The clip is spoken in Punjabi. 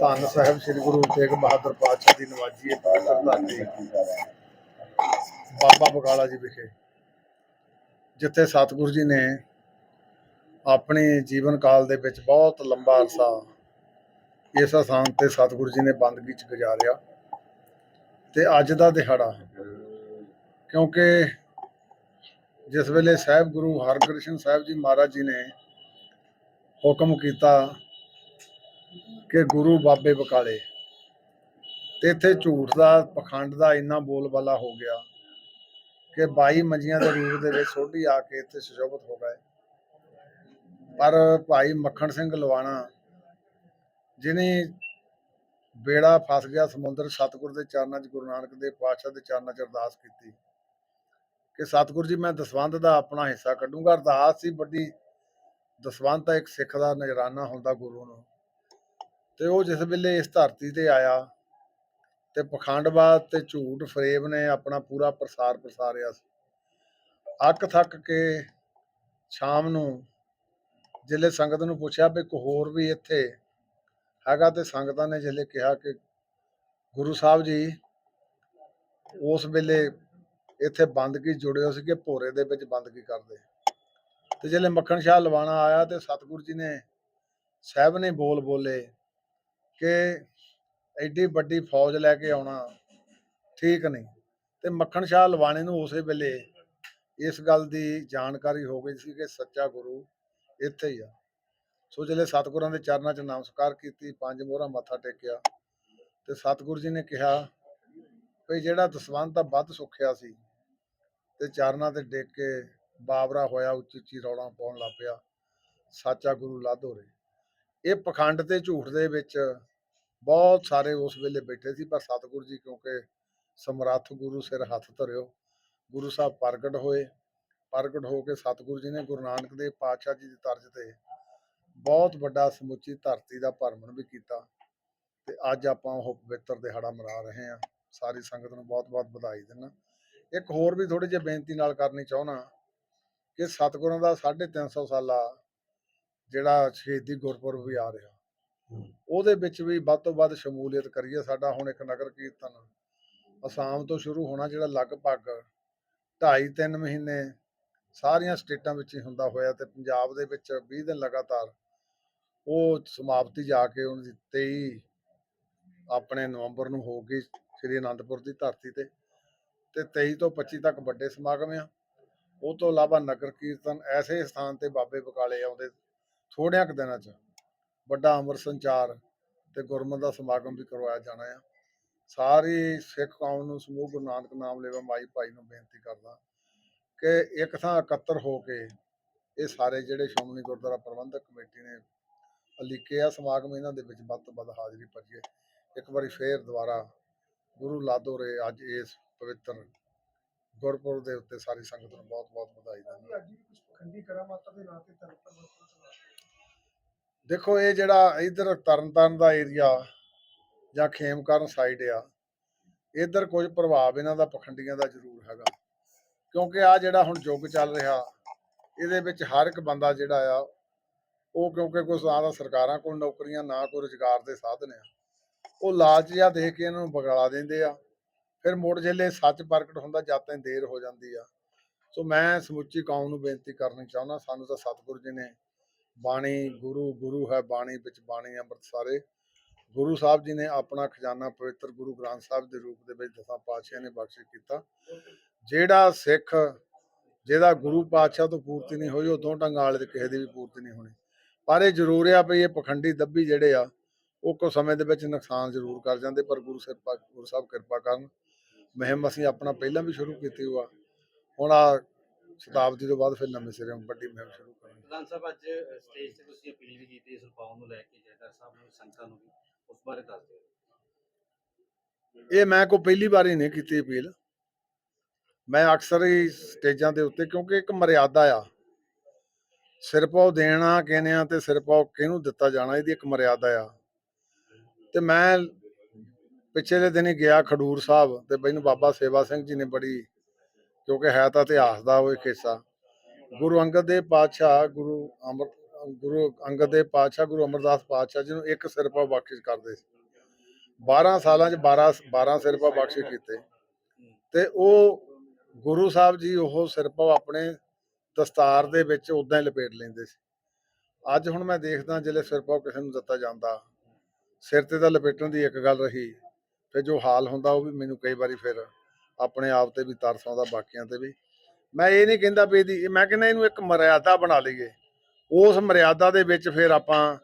ਧੰਨ ਸਾਹਿਬ ਸ੍ਰੀ ਗੁਰੂ ਤੇਗ ਬਹਾਦਰ ਪਾਤਸ਼ਾਹ ਦੀ ਨਵਾਜੀ ਹੈ ਪਵਿੱਤਰ ਧਰਤੀ ਬਾਬਾ ਬਕਾਲਾ ਜੀ ਵਿਖੇ, ਜਿੱਥੇ ਸਤਿਗੁਰੂ ਜੀ ਨੇ ਆਪਣੇ ਜੀਵਨ ਕਾਲ ਦੇ ਵਿੱਚ ਬਹੁਤ ਲੰਬਾ ਅਰਸਾ ਇਸ ਅਸਾਨ ਤੇ ਸਤਿਗੁਰੂ ਜੀ ਨੇ ਬੰਦਗੀ ਚ ਗੁਜ਼ਾਰਿਆ ਤੇ ਅੱਜ ਦਾ ਦਿਹਾੜਾ, ਕਿਉਂਕਿ ਜਿਸ ਵੇਲੇ ਸਾਹਿਬ ਗੁਰੂ ਹਰਕ੍ਰਿਸ਼ਨ ਸਾਹਿਬ ਜੀ ਮਹਾਰਾਜ ਜੀ ਨੇ ਹੁਕਮ ਕੀਤਾ ਕਿ ਗੁਰੂ ਬਾਬੇ ਬਕਾਲੇ। ਤੇ ਇੱਥੇ ਝੂਠ ਦਾ, ਪਖੰਡ ਦਾ ਇੰਨਾ ਬੋਲਬਾਲਾ ਹੋ ਗਿਆ ਕਿ 22 ਮੰਜੀਆਂ ਦੇ ਰੂਪ ਦੇ ਵਿੱਚ ਸੋਢੀ ਆ ਕੇ ਇੱਥੇ ਸੁਸ਼ੋਭਿਤ ਹੋ ਗਏ। ਪਰ ਭਾਈ ਮੱਖਣ ਸਿੰਘ ਲਵਾਣਾ, ਜਿਨੇ ਬੇੜਾ ਫਸ ਗਿਆ ਸਮੁੰਦਰ ਸਤਿਗੁਰ ਦੇ ਚਰਨਾਂ 'ਚ, ਗੁਰੂ ਨਾਨਕ ਦੇ ਪਾਤਸ਼ਾਹ ਦੇ ਚਰਨਾਂ 'ਚ ਅਰਦਾਸ ਕੀਤੀ ਕਿ ਸਤਿਗੁਰ ਜੀ, ਮੈਂ ਦਸਵੰਧ ਦਾ ਆਪਣਾ ਹਿੱਸਾ ਕੱਢੂੰਗਾ। ਅਰਦਾਸ ਸੀ ਵੱਡੀ ਦਸਵੰਧ ਤਾਂ ਇੱਕ ਸਿੱਖ ਦਾ ਨਜ਼ਰਾਨਾ ਹੁੰਦਾ ਗੁਰੂ ਨੂੰ। ਤੇ ਉਹ ਜਿਸ ਵੇਲੇ ਇਸ ਧਰਤੀ ਤੇ ਆਇਆ ਤੇ ਪਖੰਡਵਾਦ ਤੇ ਝੂਠ ਫਰੇਬ ਨੇ ਆਪਣਾ ਪੂਰਾ ਪ੍ਰਸਾਰ ਪ੍ਰਸਾਰਿਆ ਸੀ। ਅੱਕ ਥੱਕ ਕੇ ਸ਼ਾਮ ਨੂੰ ਜਿਲੇ ਸੰਗਤ ਨੂੰ ਪੁੱਛਿਆ ਵੀ ਕੋਈ ਹੋਰ ਵੀ ਇੱਥੇ ਹੈਗਾ ਤੇ ਸੰਗਤਾਂ ਨੇ ਜਿਲੇ ਕਿਹਾ ਕਿ ਗੁਰੂ ਸਾਹਿਬ ਜੀ, ਉਸ ਵੇਲੇ ਇੱਥੇ ਬੰਦਗੀ ਜੁੜਿਓ ਸੀ ਕਿ ਭੋਰੇ ਦੇ ਵਿੱਚ ਬੰਦਗੀ ਕਰਦੇ। ਤੇ ਜਿਲੇ ਮੱਖਣ ਸ਼ਾਹ ਲਵਾਣਾ ਆਇਆ ਤੇ ਸਤਿਗੁਰੂ ਜੀ ਨੇ ਸਾਹਿਬ ਨੇ ਬੋਲ ਬੋਲੇ ਕਿ ਐਡੀ ਵੱਡੀ ਫੌਜ ਲੈ ਕੇ ਆਉਣਾ ਠੀਕ ਨਹੀਂ। ਤੇ ਮੱਖਣ ਸ਼ਾਹ ਲਵਾਣੇ ਨੂੰ ਉਸੇ ਵੇਲੇ ਇਸ ਗੱਲ ਦੀ ਜਾਣਕਾਰੀ ਹੋ ਗਈ ਸੀ ਕਿ ਸੱਚਾ ਗੁਰੂ ਇੱਥੇ ਹੀ ਆ। ਸੋ ਜਿਹੜੇ ਸਤਿਗੁਰਾਂ ਦੇ ਚਰਨਾਂ 'ਚ ਨਮਸਕਾਰ ਕੀਤੀ, ਪੰਜ ਮੋਹਰਾਂ ਮੱਥਾ ਟੇਕਿਆ ਤੇ ਸਤਿਗੁਰੂ ਜੀ ਨੇ ਕਿਹਾ ਵੀ ਜਿਹੜਾ ਦਸਵੰਧ ਤਾਂ ਵੱਧ ਸੁੱਖਿਆ ਸੀ ਤੇ ਚਰਨਾਂ ਤੇ ਡੇਕ ਕੇ ਬਾਬਰਾ ਹੋਇਆ ਉੱਚੀ ਉੱਚੀ ਰੌਲਾ ਪਾਉਣ ਲੱਗ ਪਿਆ, ਸਾਚਾ ਗੁਰੂ ਲਾਧੋ ਰੇ ਇਹ ਪਖੰਡ ਤੇ ਝੂਠ ਦੇ ਵਿੱਚ ਬਹੁਤ ਸਾਰੇ ਉਸ ਵੇਲੇ ਬੈਠੇ ਸੀ, ਪਰ ਸਤਿਗੁਰੂ ਜੀ ਕਿਉਂਕਿ ਸਮਰੱਥ ਗੁਰੂ ਸਿਰ ਹੱਥ ਧਰਿਓ, ਗੁਰੂ ਸਾਹਿਬ ਪ੍ਰਗਟ ਹੋਏ, ਪ੍ਰਗਟ ਹੋ ਕੇ ਸਤਿਗੁਰੂ ਜੀ ਨੇ ਗੁਰੂ ਨਾਨਕ ਦੇਵ ਪਾਤਸ਼ਾਹ ਜੀ ਦੀ ਤਰਜ਼ ਤੇ ਬਹੁਤ ਵੱਡਾ ਸਮੁੱਚੀ ਧਰਤੀ ਦਾ ਭਰਮਣ ਵੀ ਕੀਤਾ ਤੇ ਅੱਜ ਆਪਾਂ ਉਹ ਪਵਿੱਤਰ ਦਿਹਾੜਾ ਮਨਾ ਰਹੇ ਹਾਂ। ਸਾਰੀ ਸੰਗਤ ਨੂੰ ਬਹੁਤ-ਬਹੁਤ ਵਧਾਈ ਦਿੰਦਾ। ਇੱਕ ਹੋਰ ਵੀ ਥੋੜੀ ਜਿਹੀ ਬੇਨਤੀ ਨਾਲ ਕਰਨੀ ਚਾਹੁੰਦਾ ਕਿ ਸਤਿਗੁਰਾਂ ਦਾ 350 ਸਾਲਾ ਜਿਹੜਾ ਸ਼ਹੀਦੀ ਗੁਰਪੁਰਬ ਵੀ ਆ ਰਿਹਾ। ਉਹਦੇ ਵਿੱਚ ਵੀ ਵੱਧ ਤੋਂ ਵੱਧ ਸ਼ਮੂਲੀਅਤ ਕਰੀਏ, ਸਾਡਾ ਹੁਣ ਇੱਕ ਨਗਰ ਕੀਰਤਨ ਅਸਾਮ ਤੋਂ ਸ਼ੁਰੂ ਹੋਣਾ ਜਿਹੜਾ ਲਗਭਗ 2.5 3 ਮਹੀਨੇ ਸਾਰੀਆਂ ਸਟੇਟਾਂ ਵਿੱਚ ਹੀ ਹੁੰਦਾ ਹੋਇਆ ਤੇ ਪੰਜਾਬ ਦੇ ਵਿੱਚ 20 ਦਿਨ ਲਗਾਤਾਰ ਉਹ ਸਮਾਪਤੀ ਜਾ ਕੇ ਉਹਨਾਂ ਦੀ 23 ਆਪਣੇ ਨਵੰਬਰ ਨੂੰ ਹੋ ਗਈ ਸ੍ਰੀ ਅਨੰਦਪੁਰ ਦੀ ਧਰਤੀ ਤੇ ਤੇ 23 ਤੋਂ 25 ਤੱਕ ਵੱਡੇ ਸਮਾਗਮ ਆ। ਉਹ ਤੋਂ ਇਲਾਵਾ ਨਗਰ ਕੀਰਤਨ ਐਸੇ ਸਥਾਨ ਤੇ ਬਾਬੇ ਬਕਾਲੇ ਆਉਂਦੇ ਥੋੜਿਆਂ ਕੁ ਦਿਨਾਂ 'ਚ ਵੱਡਾ ਅਮਰ ਸੰਚਾਰ ਤੇ ਗੁਰਮਤਿ ਦਾ ਸਮਾਗਮ ਵੀ ਕਰਵਾਇਆ ਜਾਣਾ ਆ। ਸਾਰੀ ਸਿੱਖ ਕੌਮ ਨੂੰ ਸਮੂਹ ਗੁਰੂ ਨਾਨਕ ਨਾਮ ਲੈਵਾ ਮਾਈ ਭਾਈ ਨੂੰ ਬੇਨਤੀ ਕਰਦਾ ਕਿ ਇੱਕ ਥਾਂ ਇਕੱਤਰ ਹੋ ਕੇ ਇਹ ਸਾਰੇ ਜਿਹੜੇ ਸ਼੍ਰੋਮਣੀ ਗੁਰਦੁਆਰਾ ਪ੍ਰਬੰਧਕ ਕਮੇਟੀ ਨੇ ਲਿਖੇ ਆ ਸਮਾਗਮ, ਇਹਨਾਂ ਦੇ ਵਿੱਚ ਵੱਧ ਤੋਂ ਵੱਧ ਹਾਜ਼ਰੀ ਭਰੀਏ। ਇੱਕ ਵਾਰੀ ਫੇਰ ਦੁਬਾਰਾ ਗੁਰੂ ਲਾਦੋ ਰੇ ਅੱਜ ਇਸ ਪਵਿੱਤਰ ਗੁਰਪੁਰਬ ਦੇ ਉੱਤੇ ਸਾਰੀ ਸੰਗਤ ਨੂੰ ਬਹੁਤ ਬਹੁਤ ਵਧਾਈ ਦਿੰਦਾ। ਅੱਜ ਵੀ ਕੁਝ ਪਖੰਡੀ ਕਰਾਮਾਤਾਂ ਦੇ ਨਾਂ ਤੇ ਤਰਪਣ ਦੇਖੋ, ਇਹ ਜਿਹੜਾ ਇਧਰ ਤਰਨਤਾਰਨ ਦਾ ਏਰੀਆ ਜਾਂ ਖੇਮਕਰਨ ਸਾਈਡ ਆ, ਇਧਰ ਕੁਝ ਪ੍ਰਭਾਵ ਇਹਨਾਂ ਦਾ ਪਖੰਡੀਆਂ ਦਾ ਜ਼ਰੂਰ ਹੈਗਾ। ਕਿਉਂਕਿ ਆ ਜਿਹੜਾ ਹੁਣ ਯੁੱਗ ਚੱਲ ਰਿਹਾ, ਇਹਦੇ ਵਿੱਚ ਹਰ ਇੱਕ ਬੰਦਾ ਜਿਹੜਾ ਆ, ਉਹ ਕਿਉਂਕਿ ਕੋਈ ਨਾ ਤਾਂ ਸਰਕਾਰਾਂ ਕੋਲ ਨੌਕਰੀਆਂ, ਨਾ ਕੋਈ ਰੁਜ਼ਗਾਰ ਦੇ ਸਾਧਨ ਆ। ਉਹ ਲਾਲਚ ਜਿਹਾ ਦੇਖ ਕੇ ਇਹਨਾਂ ਨੂੰ ਬਗਾਲਾ ਦਿੰਦੇ ਆ। ਫਿਰ ਮੁੜ ਜਿਹਲੇ ਸੱਚ ਪ੍ਰਗਟ ਹੁੰਦਾ, ਜਦ ਤਾਈਂ ਦੇਰ ਹੋ ਜਾਂਦੀ ਆ। ਸੋ ਮੈਂ ਸਮੁੱਚੀ ਕੌਮ ਨੂੰ ਬੇਨਤੀ ਕਰਨੀ ਚਾਹੁੰਦਾ, ਸਾਨੂੰ ਤਾਂ ਸਤਿਗੁਰੂ ਜੀ ਨੇ ਬਾਣੀ ਗੁਰੂ ਗੁਰੂ ਹੈ ਬਾਣੀ ਵਿੱਚ ਬਾਣੀ ਅੰਮ੍ਰਿਤ ਸਾਰੇ ਗੁਰੂ ਸਾਹਿਬ ਜੀ ਨੇ ਆਪਣਾ ਖਜ਼ਾਨਾ ਪਵਿੱਤਰ ਗੁਰੂ ਗ੍ਰੰਥ ਸਾਹਿਬ ਦੇ ਰੂਪ ਦੇ ਵਿੱਚ ਦਸਾਂ ਪਾਤਸ਼ਾਹ ਨੇ ਬਖਸ਼ਿਸ਼ ਕੀਤਾ। ਜਿਹੜਾ ਸਿੱਖ, ਜਿਹਦਾ ਗੁਰੂ ਪਾਤਸ਼ਾਹ ਤੋਂ ਪੂਰਤੀ ਨਹੀਂ ਹੋਈ ਉਦੋਂ ਦੋ ਢੰਗਾਂ ਵਾਲੇ ਦੇ ਕਿਸੇ ਦੀ ਵੀ ਪੂਰਤੀ ਨਹੀਂ ਹੋਣੀ। ਪਰ ਇਹ ਜ਼ਰੂਰ ਆ ਵੀ ਇਹ ਪਖੰਡੀ ਦੱਬੀ ਜਿਹੜੇ ਆ, ਉਹ ਕੋ ਸਮੇਂ ਦੇ ਵਿੱਚ ਨੁਕਸਾਨ ਜ਼ਰੂਰ ਕਰ ਜਾਂਦੇ, ਪਰ ਗੁਰੂ ਸਾਹਿਬ ਗੁਰੂ ਸਾਹਿਬ ਕਿਰਪਾ ਕਰਨ। ਮੁਹਿੰਮ ਅਸੀਂ ਆਪਣਾ ਪਹਿਲਾਂ ਵੀ ਸ਼ੁਰੂ ਕੀਤੀ ਹੋਆ। ਹੁਣ ਆ ਸ਼ਤਾਬਦੀ ਤੋਂ ਬਾਅਦ ਫਿਰ ਨਵੇਂ ਸਿਰੇ ਵੱਡੀ ਮੁਹਿੰਮ ਸ਼ੁਰੂ ਕਰਾਂਗੇ। ਪ੍ਰਧਾਨ ਸਾਹਿਬ ਅੱਜ ਸਟੇਜ ਤੇ ਤੁਸੀਂ ਅਪੀਲ ਵੀ ਕੀਤੀ ਇਸ ਰਿਫਾਰਮ ਨੂੰ ਲੈ ਕੇ ਜੈਦਰ ਸਾਹਿਬ ਨੂੰ ਸੰਗਤਾਂ ਨੂੰ ਵੀ ਉਸ ਬਾਰੇ ਦੱਸ ਦਿਓ। ਇਹ ਮੈਂ ਕੋ ਪਹਿਲੀ ਵਾਰੀ ਨਹੀਂ ਕੀਤੀ ਅਪੀਲ ਮੈਂ ਅਕਸਰ ਹੀ ਸਟੇਜਾਂ ਦੇ ਉੱਤੇ ਕਿਉਂਕਿ ਇੱਕ ਮਰਿਆਦਾ ਆ। ਸਿਰਪਾਉ ਦੇਣਾ ਕਹਿੰਦੇ ਆ ਤੇ ਸਿਰਪਾਉ ਕਿਹਨੂੰ ਦਿੱਤਾ ਜਾਣਾ ਇਹਦੀ ਇੱਕ ਮਰਿਆਦਾ ਆ। ਤੇ ਮੈਂ ਪਿਛਲੇ ਦਿਨੀ ਗਿਆ ਖਡੂਰ ਸਾਹਿਬ ਤੇ ਮੈਨੂੰ ਬਾਬਾ ਸੇਵਾ ਸਿੰਘ ਜੀ ਨੇ ਬੜੀ ਕਿਉਂਕਿ ਹੈ ਤਾਂ ਇਤਿਹਾਸ ਦਾ ਉਹ ਇੱਕ ਹਿੱਸਾ। ਗੁਰੂ ਅੰਗਦ ਦੇਵ ਪਾਤਸ਼ਾਹ, ਗੁਰੂ ਅਮਰ ਗੁਰੂ ਅੰਗਦ ਦੇਵ ਪਾਤਸ਼ਾਹ, ਗੁਰੂ ਅਮਰਦਾਸ ਪਾਤਸ਼ਾਹ ਜਿਹਨੂੰ ਇੱਕ ਸਿਰਪਾ ਬਖਸ਼ਿਸ਼ ਕਰਦੇ ਸੀ। 12 ਸਾਲਾਂ 'ਚ 12 12 ਸਿਰਪਾ ਬਖਸ਼ਿਸ਼ ਕੀਤੇ। ਤੇ ਉਹ ਗੁਰੂ ਸਾਹਿਬ ਜੀ ਉਹ ਸਿਰਪਾ ਆਪਣੇ ਦਸਤਾਰ ਦੇ ਵਿੱਚ ਉਦਾਂ ਹੀ ਲਪੇਟ ਲੈਂਦੇ ਸੀ। ਅੱਜ ਹੁਣ ਮੈਂ ਦੇਖਦਾ ਜਿਹੜੇ ਸਿਰਪਾ ਕਿਸੇ ਨੂੰ ਦਿੱਤਾ ਜਾਂਦਾ। ਸਿਰ ਤੇ ਤਾਂ ਲਪੇਟਣ ਦੀ ਇੱਕ ਗੱਲ ਰਹੀ, ਫਿਰ ਜੋ ਹਾਲ ਹੁੰਦਾ ਉਹ ਵੀ ਮੈਨੂੰ ਕਈ ਵਾਰੀ ਫਿਰ ਆਪਣੇ ਆਪ ਤੇ ਵੀ, ਤਰਸ ਆਉਂਦਾ ਬਾਕੀਆਂ ਤੇ ਵੀ। ਮੈਂ ਇਹ ਨਹੀਂ ਕਹਿੰਦਾ ਵੀ ਇਹਦੀ, ਮੈਂ ਕਹਿੰਦਾ ਇਹਨੂੰ ਇੱਕ ਮਰਿਆਦਾ ਬਣਾ ਲਈਏ। ਉਸ ਮਰਿਆਦਾ ਦੇ ਵਿੱਚ ਫਿਰ ਆਪਾਂ